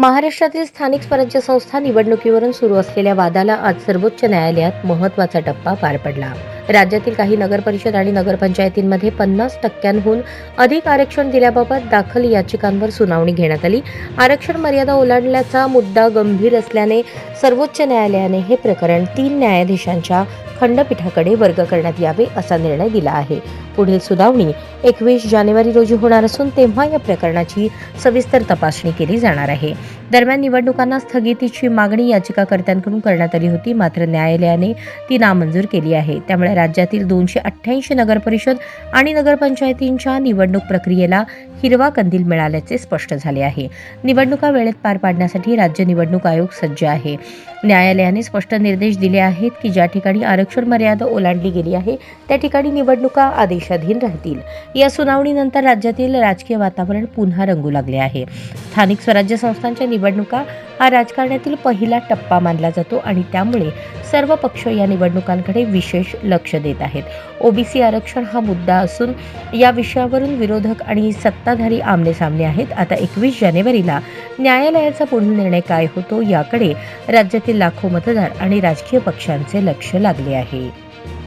महाराष्ट्रातील स्थानिक स्वराज्य संस्था निवडणुकीवरून सुरू असलेल्या वादाला आज सर्वोच्च न्यायालयात महत्त्वाचा टप्पा पार पडला. राज्यातील काही नगरपरिषद आणि नगरपंचायतींमध्ये पन्नास टक्क्यांहून अधिक आरक्षण दिल्याबाबत दाखल याचिकांवर सुनावणी घेण्यात आली. आरक्षण मर्यादा ओलांडल्याचा मुद्दा गंभीर असल्याने सर्वोच्च न्यायालयाने हे प्रकरण तीन न्यायाधीशांच्या खंडपीठाकडे वर्ग करण्यात यावे असा निर्णय दिला आहे. पुढील सुनावणी एकवीस जानेवारी रोजी होणार असून तेव्हा या प्रकरणाची सविस्तर तपासणी केली जाणार आहे. दरम्यान निवडणुकांना स्थगितीची मागणी याचिकाकर्त्यांकडून करण्यात आली होती मात्र न्यायालयाने ती नामंजूर केली आहे. त्यामुळे राज्यातील दोनशे अठ्ठ्याऐंशी नगरपरिषद आणि नगरपंचायतींच्या निवडणूक प्रक्रियेला हिरवा कंदील मिळाल्याचे स्पष्ट झाले आहे. निवडणुका वेळेत पार पाडण्यासाठी राज्य निवडणूक आयोग सज्ज आहे. न्यायालयाने स्पष्ट निर्देश दिले आहेत की ज्या ठिकाणी आरक्षण मर्यादा ओलांडली गेली आहे त्या ठिकाणी निवडणुका आदेशाधीन राहतील. या सुनावणीनंतर राज्यातील राजकीय वातावरण पुन्हा रंगू लागले आहे. स्थानिक स्वराज्य संस्थांच्या निवडणुका हा राजकारणातील पहिला टप्पा मानला जातो आणि त्यामुळे सर्व पक्ष या निवडणुकांकडे विशेष लक्ष देत आहेत. ओबीसी आरक्षण हा मुद्दा असून या विषयावरून विरोधक आणि सत्ताधारी आमने सामने आहेत. आता एकवीस जानेवारीला न्यायालयाचा पुढील निर्णय काय होतो याकडे राज्यातील लाखो मतदार आणि राजकीय पक्षांचे लक्ष लागले आहे.